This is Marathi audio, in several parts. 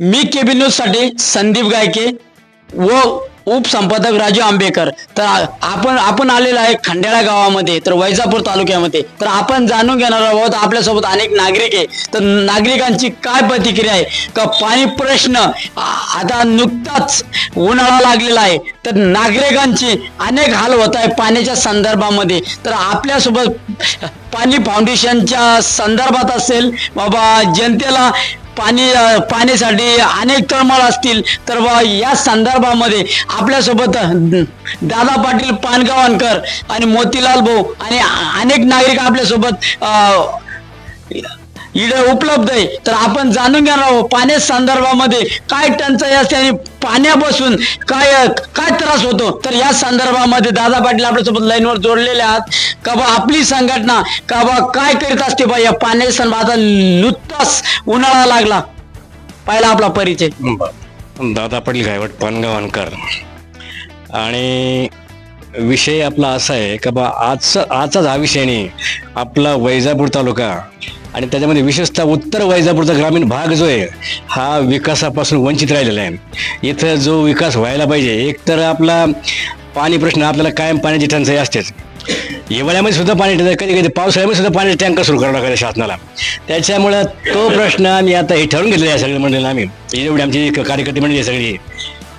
मी केबी न्यूजसाठी संदीप गायके व उपसंपादक राजू आंबेकर. तर आपण आपण आलेलो आहे खंडेळा गावामध्ये तर वैजापूर तालुक्यामध्ये. तर आपण जाणून घेणार आहोत आपल्यासोबत अनेक नागरिक आहे. तर नागरिकांची काय प्रतिक्रिया आहे? का पाणी प्रश्न आता नुकताच उन्हाळा लागलेला आहे. तर नागरिकांची अनेक हाल होत आहे पाण्याच्या संदर्भामध्ये. तर आपल्यासोबत पाणी फाउंडेशनच्या संदर्भात असेल बाबा जनतेला पाणी पाण्यासाठी अनेक तळमळ असतील तर बा या संदर्भामध्ये आपल्यासोबत दादा पाटील पानगावांकर आणि मोतीलाल भाऊ आणि अनेक नागरिक आपल्यासोबत अ, उपलब्ध आहे. तर आपण जाणून घेणार आहोत पाण्या संदर्भामध्ये काय टंचाई असते आणि पाण्यापासून काय काय त्रास होतो. तर या संदर्भामध्ये दादा पाटील आपल्यासोबत लाईनवर जोडलेले आहात. का बा आपली संघटना का बा काय करीत असते बा या पाण्या संदर्भात? नुकताच उन्हाळा लागला. पहिला आपला परिचय. दादा पाटील गायवट पानगावांकर आणि विषय आपला असा आहे का बा आजचा आजचाच हा विषय नाही. आपला वैजापूर तालुका आणि त्याच्यामध्ये विशेषतः उत्तर वैजापूरचा ग्रामीण भाग जो आहे हा विकासापासून वंचित राहिलेला आहे. इथं जो विकास व्हायला पाहिजे एक तर आपला पाणी प्रश्न आपल्याला कायम पाण्याची टंचाई असतेच. हिवाळ्यामध्ये सुद्धा पाणी टंचाई कधी कधी पावसाळ्यामध्ये सुद्धा पाण्याचे टँकर सुरू करावं लागेल शासनाला. त्याच्यामुळं तो प्रश्न आम्ही आता हे ठरवून घेतलेला आहे सगळ्या मंडळींना आम्ही. एवढी आमची कार्यकर्ते मंडळी आहे सगळी.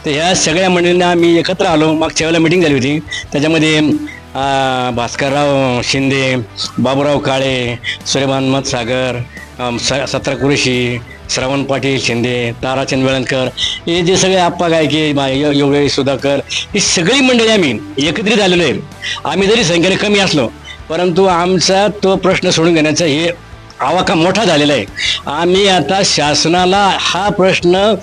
तर ह्या सगळ्या मंडळींना आम्ही एकत्र आलो. मागच्या वेळेला मिटिंग झाली होती. त्याच्यामध्ये भास्करराव शिंदे बाबूराव काळे सूर्यमान मतसागर स सत्रा कुरेशी श्रावण पाटील शिंदे ताराचंद वेळणकर हे जे सगळे आप्पा गायके मा- यो- योगेश सुधाकर ही सगळी मंडळी आम्ही एकत्रित आलेलो आहे. आम्ही जरी संख्येने कमी असलो परंतु आमचा तो प्रश्न सोडून घेण्याचा हे आवाका मोठा झालेला आहे. आम्ही आता शासनाला हा प्रश्न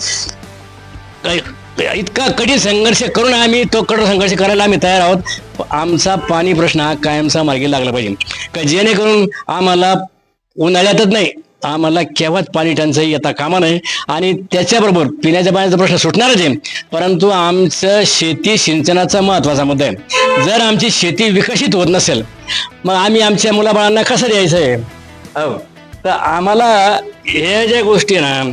इतका कठीण संघर्ष करून आम्ही तो कठोर संघर्ष करायला आम्ही तयार आहोत. आमचा पाणी प्रश्न हा कायमचा मार्गी लागला पाहिजे. का जेणेकरून आम्हाला उन्हाळ्यातच नाही आम्हाला केव्हाच पाणी टंचाई येता कामा नये आणि त्याच्याबरोबर पिण्याच्या पाण्याचा प्रश्न सुटणारच आहे. परंतु आमचं शेती सिंचनाचा महत्त्वाचा मुद्दा आहे. जर आमची शेती विकसित होत नसेल मग आम्ही आमच्या मुलाबाळांना कसं द्यायचं आहे? हो. तर आम्हाला हे ज्या गोष्टी आहे ना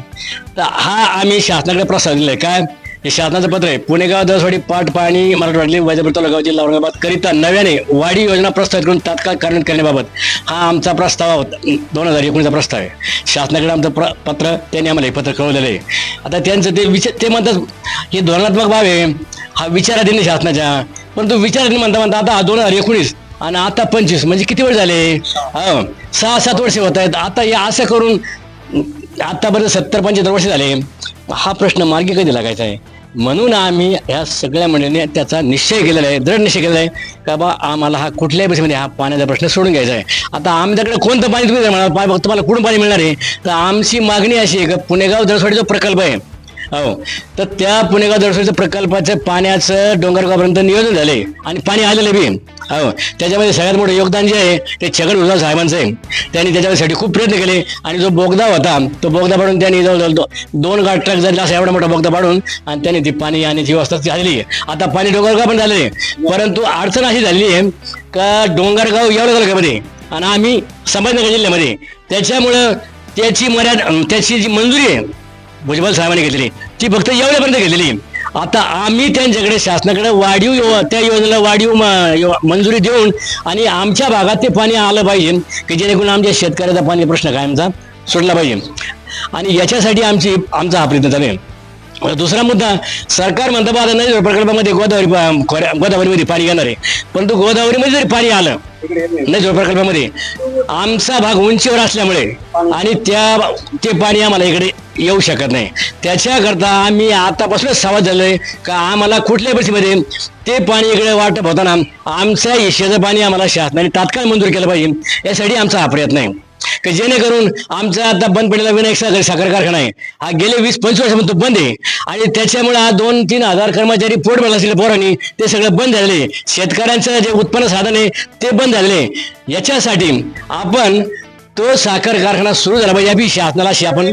तर हा आम्ही शासनाकडे प्रस्ताव दिलाय. काय? हे शासनाचं पत्र आहे. पुणेगाव दसवाडी पाट पाणी मराठवाडी वैजापूर तालुका जिल्हा औरंगाबाद करिता नव्याने वाढी योजना प्रस्तावित करून तात्काळ कार्यान्वित करण्याबाबत हा आमचा प्रस्ताव होता. दोन हजार एकोणीसचा प्रस्ताव आहे. शासनाकडे आमचं प्र पत्र त्यांनी आम्हाला हे पत्र कळवलेलं आहे. आता त्यांचं ते विचार ते म्हणतात हे धोरणात्मक बाब आहे. हा विचाराधीन आहे शासनाच्या. परंतु विचाराधीन म्हणता म्हणता आता दोन हजार एकोणीस आणि आता पंचवीस म्हणजे किती वेळ झाले? हो सहा सात वर्षे होत आहेत. आता हे असं करून आतापर्यंत सत्तर पंच्याहत्तर वर्ष झाले. हा प्रश्न मार्गी कधी लागायचा आहे? म्हणून आम्ही ह्या सगळ्या मंडळीने त्याचा निश्चय केलेला आहे दृढ निश्चय केलेला आहे का बा आम्हाला हा कुठल्याही परिस्थितीमध्ये हा पाण्याचा प्रश्न सोडून घ्यायचा आहे. आता आमच्याकडे कोणतं पाणी तुम्ही म्हणा तुम्हाला कुठून पाणी मिळणार आहे? तर आमची मागणी अशी आहे का पुणेगाव जळसवाडी जो प्रकल्प आहे. हो. तर त्या पुणेगाव दरसोडीच्या प्रकल्पाचं पाण्याचं डोंगरगावपर्यंत नियोजन झाले आणि पाणी आलेलं बी. हो. त्याच्यामध्ये सगळ्यात मोठं योगदान जे आहे ते छगन भुजबळ साहेबांचं आहे. त्यांनी त्याच्यासाठी खूप प्रयत्न केले आणि जो बोगदा होता तो बोगदा पाडून त्यांनी जवळजवळ दोन गाठ ट्रक झाले असा एवढा मोठा बोगदा पाडून आणि त्यांनी ती पाणी आणि ती व्यवस्था झालेली आहे. आता पाणी डोंगरगाव पण झालेली आहे. परंतु अडचण अशी झालेली आहे का डोंगरगाव एवढं तालुक्यामध्ये आणि आम्ही संभाजीनगर जिल्ह्यामध्ये त्याच्यामुळं त्याची मर्यादा त्याची जी मंजुरी आहे भुजबळ साहेबांनी घेतलेली. ती फक्त एवढ्यापर्यंत घेतलेली. आता आम्ही त्यांच्याकडे शासनाकडे वाढीव यो- त्या योजनेला वाढीव मंजुरी देऊन आणि आमच्या भागात ते पाणी आलं पाहिजे की जेणेकरून आमच्या शेतकऱ्याचा पाणी प्रश्न कायमचा सुटला पाहिजे. आणि याच्यासाठी आमची आमचा हा प्रयत्न चालेल दुसरा मुद्दा सरकार म्हणतं बा आता नाही प्रकल्पामध्ये गोदावरी गोदावरीमध्ये पाणी येणार आहे. परंतु गोदावरीमध्ये जरी पाणी आलं नदी प्रकल्पामध्ये आमचा भाग उंचीवर असल्यामुळे आणि त्या ते पाणी आम्हाला इकडे येऊ शकत नाही. त्याच्याकरता आम्ही आतापासूनच सावध झालोय का आम्हाला कुठल्या परिस्थितीमध्ये ते पाणी इकडे वाटप होताना आमच्या हिश्श्याचं पाणी आम्हाला शासनाने तात्काळ मंजूर केलं पाहिजे. यासाठी आमचा हा प्रयत्न आहे. की जेणेकरून आमचा आता बंद पडलेला विनायक साखर साखर कारखाना आहे. हा गेले वीस पंचवीस वर्ष तो बंद आहे. आणि त्याच्यामुळे हा दोन तीन हजार कर्मचारी पोट भरला असलेल्या पोरांनी ते सगळं बंद झालेले आहे. शेतकऱ्यांचं जे उत्पन्न साधन आहे ते बंद झालेले याच्यासाठी आपण तो साखर कारखाना सुरू झाला पाहिजे. अशी शासनाला अशी आपण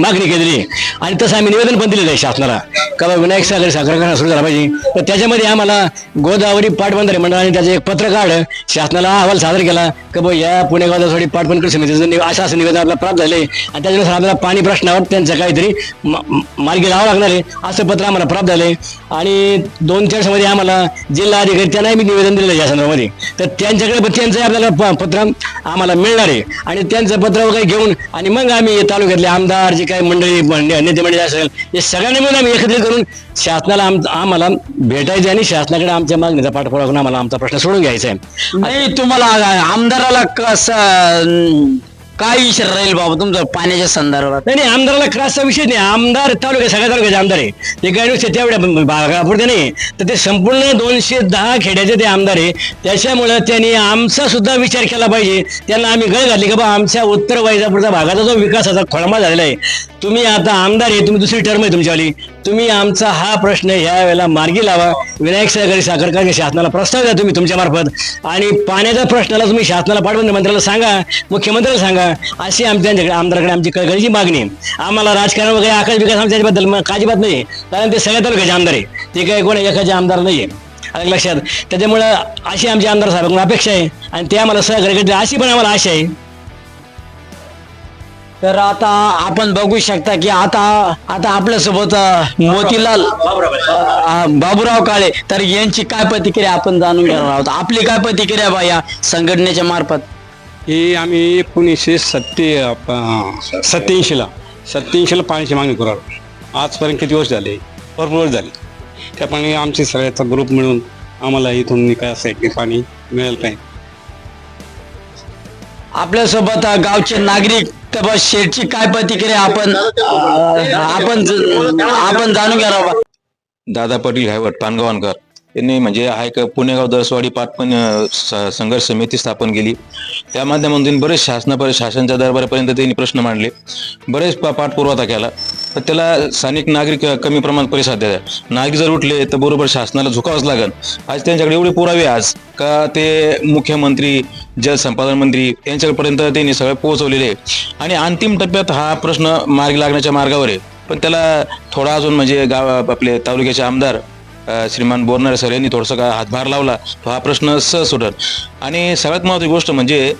मागणी केलेली आहे. आणि तसं आम्ही निवेदन पण दिलेलं आहे शासनाला. का विनायक सागर साखर कारखाना सुरू झाला पाहिजे. तर त्याच्यामध्ये आम्हाला गोदावरी पाटबंधारे मंडळाने त्याचं एक पत्र काढ शासनाला अहवाल सादर केला. का बा या पुणे गोदावरी पाटबंधारे समितीचं असं असं निवेदन आपल्याला प्राप्त झाले. आणि त्याच्यानुसार आपल्याला पाणी प्रश्नावर त्यांचं काहीतरी मार्गी लावावं लागणार आहे. असं पत्र आम्हाला प्राप्त झाले. आणि दोन चारमध्ये आम्हाला जिल्हा अधिकारी त्यांनाही मी निवेदन दिलेलं आहे या संदर्भामध्ये. तर त्यांच्याकडे पण त्यांचं आपल्याला पत्र आम्हाला मिळणार आहे. आणि त्यांचं पत्र वगैरे घेऊन आणि मग आम्ही तालुक्यातले आमदार जे काही मंडळी नेते मंडळी असेल हे सगळ्यांनी मिळून आम्ही एकत्रित करून शासनाला आम- आम्हाला भेटायचं आणि शासनाकडे आमच्या मागणीचा पाठपुरावा करून आम्हाला आमचा प्रश्न सोडून घ्यायचा आहे. नाही तुम्हाला आमदाराला कसं काय विषय राहील बाबा तुमचा पाण्याच्या संदर्भात? नाही नाही आमदाराला क्रासचा विषय नाही. आमदार तालुक्या सगळ्या तालुक्याचे आमदार आहे. ते काही नुसते तेवढ्या भागापुरते नाही. तर ते संपूर्ण दोनशे दहा खेड्याचे ते आमदार आहे. त्याच्यामुळं त्यांनी आमचा सुद्धा विचार केला पाहिजे. त्यांना आम्ही गळ घातली की बा आमच्या उत्तर वैजापूरचा भागाचा जो विकासाचा खोळमा झालेला आहे तुम्ही आता आमदार आहे तुम्ही दुसरी टर्म आहे तुमच्यावाली. तुम्ही आमचा हा प्रश्न ह्या वेळेला मार्गी लावा. विनायक सहकारी साखर कारखाना शासनाला प्रस्ताव द्या तुम्ही तुमच्या मार्फत. आणि पाण्याच्या प्रश्नाला तुम्ही शासनाला पाठवून मंत्र्याला सांगा मुख्यमंत्र्याला सांगा. अशी आमच्या आमदाराकडे आमची कळकळीची मागणी आहे. आम्हाला राजकारण वगैरे आकाश विकास आमच्या त्याच्याबद्दल मग काळजीबात नाही कारण ते सगळ्या तालुक्याचे आमदार आहे. ते काही कोण एकाचे आमदार नाही आहे लक्षात? त्याच्यामुळं अशी आमची आमदार साहेबांकडून अपेक्षा आहे. आणि ते आम्हाला सहकार्य अशी पण आम्हाला आशा आहे. तर आता आपण बघू शकता की आता आता आपल्यासोबत मोतीलाल बाबूराव काळे. तर यांची काय प्रतिक्रिया आपण जाणून घेणार आहोत? आपली काय प्रतिक्रिया बा या संघटनेच्या मार्फत? ही आम्ही एकोणीसशे सत्ते सत्याऐंशीला सत्याऐंशीला पाण्याची मागणी करू लागलो आजपर्यंत किती वर्ष झाले? भरपूर वर्ष झाले. त्याप्रमाणे आमचे सगळ्याचा ग्रुप मिळून आम्हाला इथून निकास पाणी मिळेल पाहिजे आपल्यासोबत गावचे नागरिक तबा शेठची काय प्रतिक्रिया आपण आपण आपण जाणून घ्या आहोत दादा पाटील हायवट पानगावांकर. यांनी म्हणजे हा एक पुणेगाव दरसवाडी पाटपण संघर्ष समिती स्थापन केली. त्या माध्यमातून बरेच शासनापर्यंत शासनाच्या दरबारापर्यंत त्यांनी प्रश्न मांडले. बरेच पाठपुरवठा केला. तर त्याला स्थानिक नागरिक कमी प्रमाणात प्रतिसाद देतात नागरिक जर उठले तर बरोबर शासनाला झुकावंच लागेल. आज त्यांच्याकडे एवढे पुरावे आज का ते मुख्यमंत्री जलसंपादन मंत्री यांच्यापर्यंत त्यांनी सगळं पोहोचवलेले आहे आणि अंतिम टप्प्यात हा प्रश्न मार्गी लागण्याच्या मार्गावर आहे. पण त्याला थोडा अजून म्हणजे गाव आपले तालुक्याचे आमदार श्रीमान बोरनारे सर यांनी थोडंसं का हातभार लावला तो हा प्रश्न सहज सुटल आणि सगळ्यात महत्त्वाची गोष्ट म्हणजे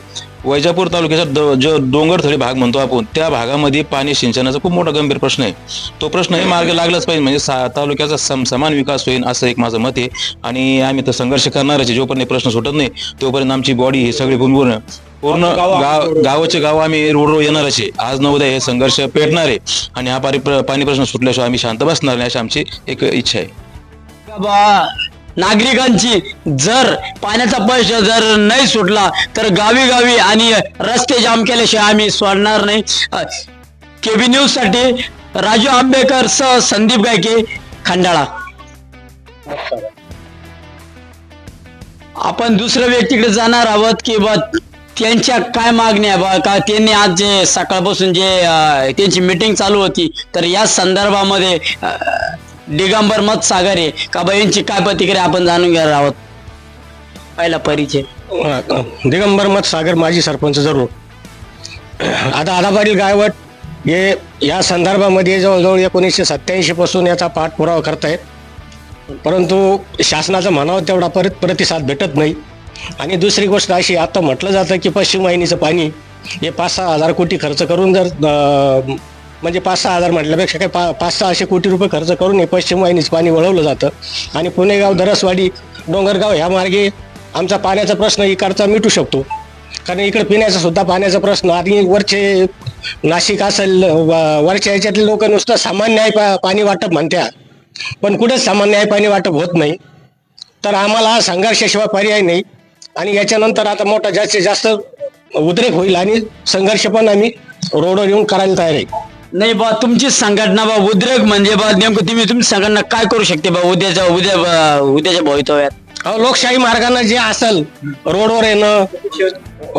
वैजापूर तालुक्याचा द- जो डोंगरथळी भाग म्हणतो आपण त्या भागामध्ये पाणी सिंचनाचा खूप मोठा गंभीर प्रश्न आहे. तो प्रश्नही मार्ग लागलाच पाहिजे म्हणजे सा तालुक्याचा सम समान विकास होईल असं एक माझं मत आहे. आणि आम्ही तर संघर्ष करणारच आहे जोपर्यंत प्रश्न सुटत नाही तोपर्यंत आमची बॉडी ही सगळी पूर्ण पूर्ण गाव गावाचे गाव आम्ही रोड रोड येणारच आहे आज न उद्या हे संघर्ष पेटणार आहे. आणि हा पाणी प्रश्न सुटल्याशिवाय आम्ही शांत बसणार नाही अशी आमची एक इच्छा आहे. नागरिकांची जर पाण्याचा प्रश्न जर नाही सुटला तर गावी गावी आणि रस्ते जाम केल्याशिवाय आम्ही सोडणार नाही. केबी न्यूजसाठी राजू आंबेकर सह संदीप गायके खंडाळा. आपण दुसऱ्या व्यक्तीकडे जाणार आहोत की बा त्यांच्या काय मागण्या बा? का त्यांनी आज जे सकाळपासून जे त्यांची मीटिंग चालू होती तर या संदर्भामध्ये दिगंबर मत सागरे का बहिणची काय प्रतिक्रिया आपण जाणून घेणार आहोत? पहिला परिचय. दिगंबर मत सागर माजी सरपंच जरूर. आता आदा पाटील गायवट हे या संदर्भामध्ये जवळजवळ एकोणीसशे सत्याऐंशी पासून याचा पाठपुरावा करतायत. परंतु शासनाचं म्हणावं तेवढा परत प्रतिसाद भेटत नाही. आणि दुसरी गोष्ट अशी आता म्हटलं जातं की पश्चिम वाहिनीचं पाणी हे पाच सहा हजार कोटी खर्च करून जर म्हणजे पाच सहा हजार म्हटल्यापेक्षा काही पा पाच सहाशे कोटी रुपये खर्च करून हे पश्चिम वाहिनीचं पाणी वळवलं जातं. आणि पुणेगाव दरसवाडी डोंगरगाव ह्या मार्गे आमचा पाण्याचा प्रश्न इकडचा मिटू शकतो. कारण इकडे पिण्याचा सुद्धा पाण्याचा प्रश्न आणि वरचे नाशिक असेल वरच्या याच्यातले लोक नुसतं सामान्य आहे पा पाणी वाटप म्हणत्या. पण कुठेच सामान्य आहे पाणी वाटप होत नाही. तर आम्हाला हा संघर्षाशिवाय पर्याय नाही. आणि याच्यानंतर आता मोठा जास्तीत जास्त उद्रेक होईल आणि संघर्ष पण आम्ही रोडवर येऊन करायला तयार आहे. नाही बा तुमची संघटना बा उद्रेक म्हणजे बा नेमकं तुम्ही तुमची संघटना काय करू शकते बा उद्याच्या उद्या बा- उद्याच्या भवितव्यात? अहो, लोकशाही मार्गानं जे असेल रोडवर येणं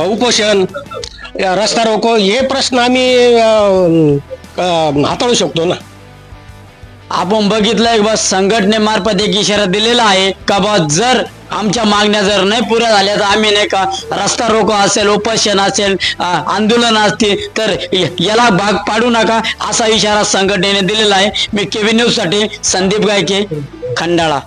उपोषण या रस्ता रोको हे प्रश्न आम्ही अं, अं, हाताळू शकतो ना. आपण बघितलंय बा संघटनेमार्फत एक इशारा दिलेला आहे का बा जर आमच्या मागण्या जर नाही पुऱ्या झाल्या तर आम्ही नाही का रस्ता रोको असेल उपोषण असेल आंदोलन असतील तर याला भाग पाडू नका असा इशारा संघटनेने दिलेला आहे. मी केव्ही न्यूजसाठी संदीप गायके खंडाळा.